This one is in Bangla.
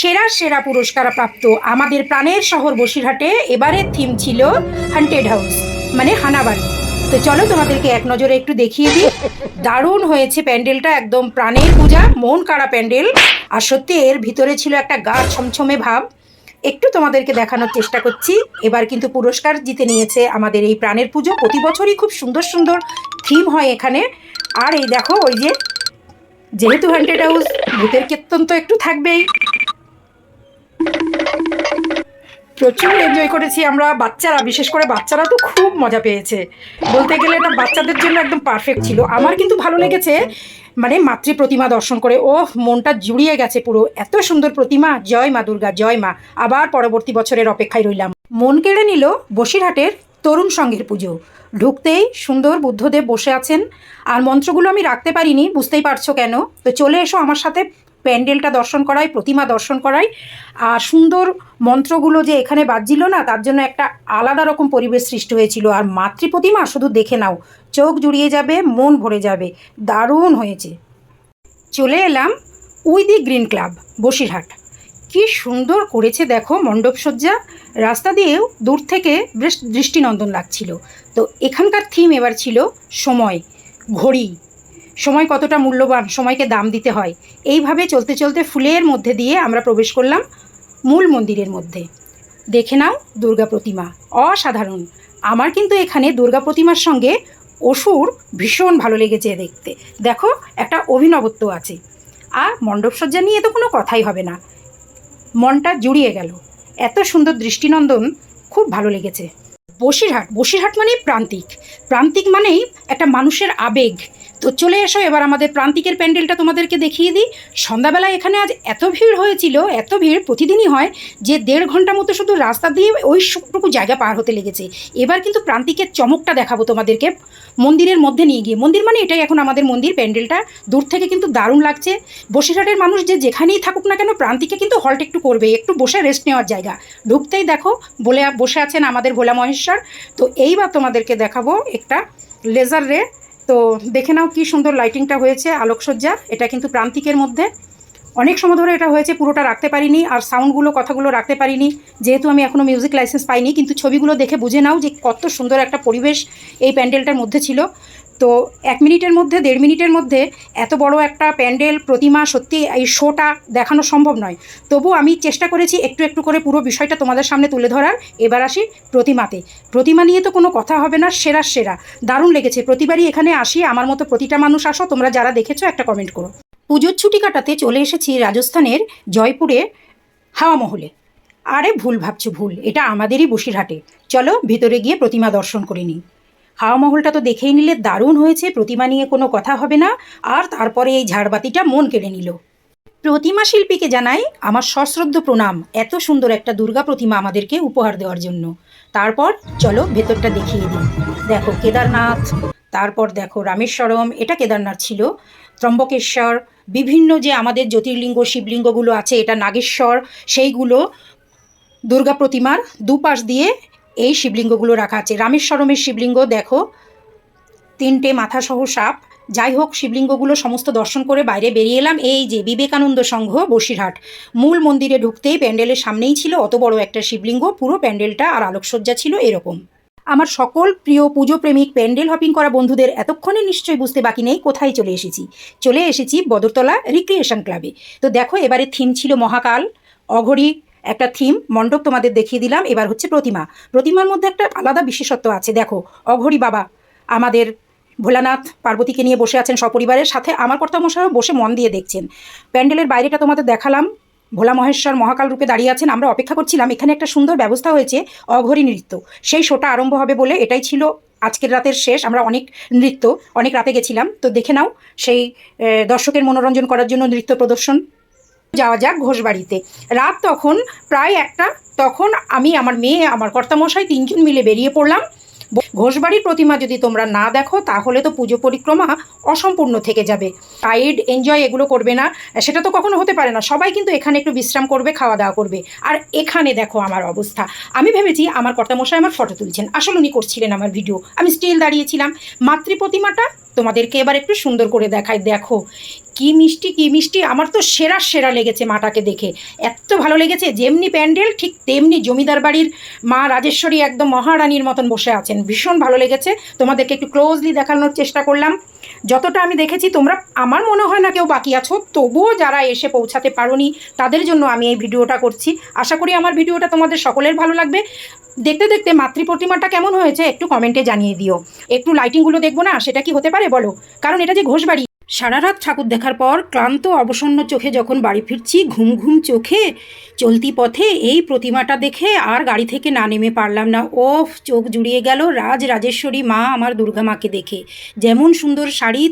সেরা সেরা পুরস্কার প্রাপ্ত আমাদের প্রাণের শহর বসিরহাটে এবারের থিম ছিল হান্টেড হাউস মানে হানাবাড়ি তো চলো তোমাদেরকে এক নজরে একটু দেখিয়ে দিই। দারুণ হয়েছে প্যান্ডেলটা, একদম প্রাণের পূজা, মন কাড়া প্যান্ডেল। আর সত্যি এর ভিতরে ছিল একটা গা ছমছমে ভাব। একটু তোমাদেরকে দেখানোর চেষ্টা করছি। এবার কিন্তু পুরস্কার জিতে নিয়েছে আমাদের এই প্রাণের পুজো। প্রতি বছরই খুব সুন্দর সুন্দর থিম হয় এখানে। আর এই দেখো, ওই যে যেহেতু হান্টেড হাউস ভূতের কীর্তন তো একটু থাকবেই। প্রচুর এনজয় করেছি আমরা, বাচ্চারা, বিশেষ করে বাচ্চারা তো খুব মজা পেয়েছে। বলতে গেলে এটা বাচ্চাদের জন্য একদম পারফেক্ট ছিল। আমার কিন্তু ভালো লেগেছে মানে মাতৃ প্রতিমা দর্শন করে। ও মনটা জুড়িয়ে গেছে পুরো। এত সুন্দর প্রতিমা। জয় মা দুর্গা, জয় মা। আবার পরবর্তী বছরের অপেক্ষায় রইলাম। মন কেড়ে নিল বসিরহাটের তরুণ সঙ্গের পুজো। ঢুকতেই সুন্দর বুদ্ধদেব বসে আছেন। আর মন্ত্রগুলো আমি রাখতে পারিনি, বুঝতেই পারছ কেন? তো চলে এসো আমার সাথে। প্যান্ডেলটা দর্শন করাই প্রতিমা দর্শন করাই আর সুন্দর মন্ত্রগুলো যে এখানে বাজছিল না, তার জন্য একটা আলাদা রকম পরিবেশ সৃষ্টি হয়েছিল। আর মাতৃ প্রতিমা শুধু দেখে নাও, চোখ জুড়িয়ে যাবে, মন ভরে যাবে। দারুণ হয়েছে। চলে এলাম we the green club, Basirhat. কি সুন্দর করেছে দেখো মণ্ডপসজ্জা। রাস্তা দিয়েও দূর থেকে বেশ দৃষ্টিনন্দন লাগছিল। তো এখানকার থিম এবার ছিল সময়, ঘড়ি। সময় কতটা মূল্যবান, সময়কে দাম দিতে হয়, এইভাবে চলতে চলতে ফুলের মধ্যে দিয়ে আমরা প্রবেশ করলাম মূল মন্দিরের মধ্যে। দেখে নাও দুর্গা প্রতিমা, অসাধারণ। আমার কিন্তু এখানে দুর্গা প্রতিমার সঙ্গে অসুর ভীষণ ভালো লেগেছে দেখতে। দেখো, একটা অভিনবত্ব আছে। আর মণ্ডপসজ্জা নিয়ে তো কোনো কথাই হবে না। মনটা জুড়িয়ে গেল। এত সুন্দর দৃষ্টিনন্দন খুব ভালো লেগেছে। বসিরহাট বসিরহাট মানেই প্রান্তিক। প্রান্তিক মানেই একটা মানুষের আবেগ। তো চলে এসো, এবার আমাদের প্রান্তিকের প্যান্ডেলটা তোমাদেরকে দেখিয়ে দিই। সন্ধ্যাবেলা এখানে আজ এত ভিড় হয়েছিল, এত ভিড় প্রতিদিনই হয়, যে দেড় ঘণ্টা মতো শুধু রাস্তা দিয়ে ওই টুকু জায়গা পার হতে লেগেছে। এবার কিন্তু প্রান্তিকের চমকটা দেখাবো তোমাদেরকে, মন্দিরের মধ্যে নিয়ে গিয়ে। মন্দির মানে এটাই এখন আমাদের মন্দির, প্যান্ডেলটা। দূর থেকে কিন্তু দারুণ লাগছে। বসিরহাটের মানুষ যে যেখানেই থাকুক না কেন, প্রান্তিকে কিন্তু হল্ট একটু করবে, একটু বসে রেস্ট নেওয়ার জায়গা। ঢুকতেই দেখো, বলে, বসে আছেন আমাদের ভোলা মহেশ্বর। তো এইবার তোমাদেরকে দেখাবো একটা লেজার রে তো দেখে নাও কি সুন্দর লাইটিংটা হয়েছে, আলোকসজ্জা। এটা কিন্তু প্রান্তিকের মধ্যে। অনেক সময় ধরে এটা হয়েছে, পুরোটা রাখতে পারিনি, আর সাউন্ডগুলো কথাগুলো রাখতে পারিনি। যেহেতু আমি এখনও মিউজিক লাইসেন্স পাইনি, কিন্তু ছবিগুলো দেখে বুঝে নাও যে কত সুন্দর একটা পরিবেশ এই প্যান্ডেলটার মধ্যে ছিল। তো এক মিনিটের মধ্যে, দেড় মিনিটের মধ্যে এত বড় একটা প্যান্ডেল, প্রতিমা সত্যি এই শোটা দেখানো সম্ভব নয়। তবু আমি চেষ্টা করেছি একটু একটু করে পুরো বিষয়টা তোমাদের সামনে তুলে ধরার। এবার আসি প্রতিমাতে। প্রতিমা নিয়ে তো কোনো কথা হবে না, সেরা সেরা। দারুণ লেগেছে। প্রতিবারই এখানে আসি, আমার মতো প্রতিটা মানুষ আসো, তোমরা যারা দেখেছ একটা কমেন্ট করো। পুজোর ছুটি কাটাতে চলে এসেছি রাজস্থানের জয়পুরে হাওয়া মহলে। আরে ভুল ভাবছ ভুল, এটা আমাদেরই বসিরহাটে। চলো ভিতরে গিয়ে প্রতিমা দর্শন করে নিই। হাওয়া মহলটা তো দেখেই নিলে দারুণ হয়েছে, প্রতিমা নিয়ে কোনো কথা হবে না। আর তারপরে এই ঝাড়বাতিটা মন কেড়ে নিল। প্রতিমা শিল্পীকে জানাই, আমার সশ্রদ্ধ প্রণাম, এত সুন্দর একটা দুর্গা প্রতিমা আমাদেরকে উপহার দেওয়ার জন্য। তারপর চলো ভেতরটা দেখিয়ে দিই। দেখো কেদারনাথ, তারপর দেখো রামেশ্বরম, এটা কেদারনাথ ছিল। ত্রম্বকেশ্বর, বিভিন্ন যে আমাদের জ্যোতির্লিঙ্গ, শিবলিঙ্গগুলো আছে, এটা নাগেশ্বর, সেইগুলো দুর্গা প্রতিমার দুপাশ দিয়ে এই শিবলিঙ্গগুলো রাখা আছে। রামেশ্বরমের শিবলিঙ্গ, দেখো। তিনটে মাথাসহ সাপ। যাই হোক, শিবলিঙ্গগুলো সমস্ত দর্শন করে বাইরে বেরিয়ে এলাম। এই যে বিবেকানন্দ সংঘ, বসিরহাট। মূল মন্দিরে ঢুকতেই প্যান্ডেলের সামনেই ছিল অত বড় একটা শিবলিঙ্গ। পুরো প্যান্ডেলটা আর আলোকসজ্জা ছিল এরকম। আমার সকল প্রিয় পুজো প্রেমিক প্যান্ডেল হপিং করা বন্ধুদের এতক্ষণে নিশ্চয়ই বুঝতে বাকি নেই, কোথায় চলে এসেছি? চলে এসেছি বদরতলা রিক্রিয়েশন ক্লাবে। তো দেখো, এবারে থিম ছিল মহাকাল, অঘরী একটা থিম মণ্ডপ তোমাদের দেখিয়ে দিলাম। এবার হচ্ছে প্রতিমা। প্রতিমার মধ্যে একটা আলাদা বিশেষত্ব আছে। দেখো, অঘরী বাবা আমাদের ভোলানাথ পার্বতীকে নিয়ে বসে আছেন সপরিবারের সাথে। আমার কর্তামশাইও বসে মন দিয়ে দেখছেন। প্যান্ডেলের বাইরেটা তোমাদের দেখালাম। ভোলা মহেশ্বর মহাকাল রূপে দাঁড়িয়ে আছেন। আমরা অপেক্ষা করছিলাম, এখানে একটা সুন্দর ব্যবস্থা হয়েছে, অঘরী নৃত্য। সেই শোটা আরম্ভ হবে বলে এটাই ছিল আজকের রাতের শেষ। আমরা অনেক নৃত্য, অনেক রাতে গেছিলাম। তো দেখে নাও, সেই দর্শকের মনোরঞ্জন করার জন্য নৃত্য প্রদর্শন যাওয়া যাক ঘোষবাড়িতে। রাত তখন, প্রায় একটা, তখন আমি, আমার মেয়ে, আমার কর্তামশাই তিনজন মিলে বেরিয়ে পড়লাম। ঘোষবাড়ির প্রতিমা যদি তোমরা না দেখো, তাহলে তো পুজো পরিক্রমা অসম্পূর্ণ থেকে যাবে। টাইড এনজয় এগুলো করবে না। সেটা তো কখনো হতে পারে না। সবাই কিন্তু এখানে একটু বিশ্রাম করবে, খাওয়া দাওয়া করবে। আর এখানে দেখো আমার অবস্থা। আমি ভেবেছি আমার কর্তামশাই আমার ফটো তুলছেন। আসলে উনি করছিলেন আমার ভিডিও আমি স্টিল দাঁড়িয়েছিলাম। মাতৃ প্রতিমাটা তোমাদেরকে এবার একটু সুন্দর করে দেখায় দেখো, কি মিষ্টি কি মিষ্টি। আমার তো সেরা সেরা লেগেছে মাটাকে দেখে। এত ভালো লেগেছে। যেমনি প্যান্ডেল, ঠিক তেমনি জমিদার বাড়ির মা রাজেশ্বরী একদম মহারানীর মতন বসে আছেন। ভীষণ ভালো লেগেছে। তোমাদেরকে একটু ক্লোজলি দেখানোর চেষ্টা করলাম। যতটা আমি দেখেছি, তোমরা, আমার মনে হয় না কেউ বাকি আছো, তবুও যারা এসে পৌঁছাতে পারোনি, তাদের জন্য আমি এই ভিডিওটা করছি। আশা করি আমার ভিডিওটা তোমাদের সকলের ভালো লাগবে। দেখতে দেখতে মাতৃ প্রতিমাটা কেমন হয়েছে, একটু কমেন্টে জানিয়ে দিও। একটু লাইটিংগুলো দেখব না, সেটা কি হতে পারে বলো? কারণ এটা যে ঘোষবাড়ি। সারা রাত ঠাকুর দেখার পর ক্লান্ত, অবসন্ন চোখে যখন বাড়ি ফিরছি, ঘুম ঘুম চোখে, চলতি পথে এই প্রতিমাটা দেখে আর গাড়ি থেকে না নেমে পারলাম না। ওফ, চোখ জুড়িয়ে গেল রাজ রাজেশ্বরী মা আমার দুর্গা মাকে দেখে। যেমন সুন্দর শাড়ি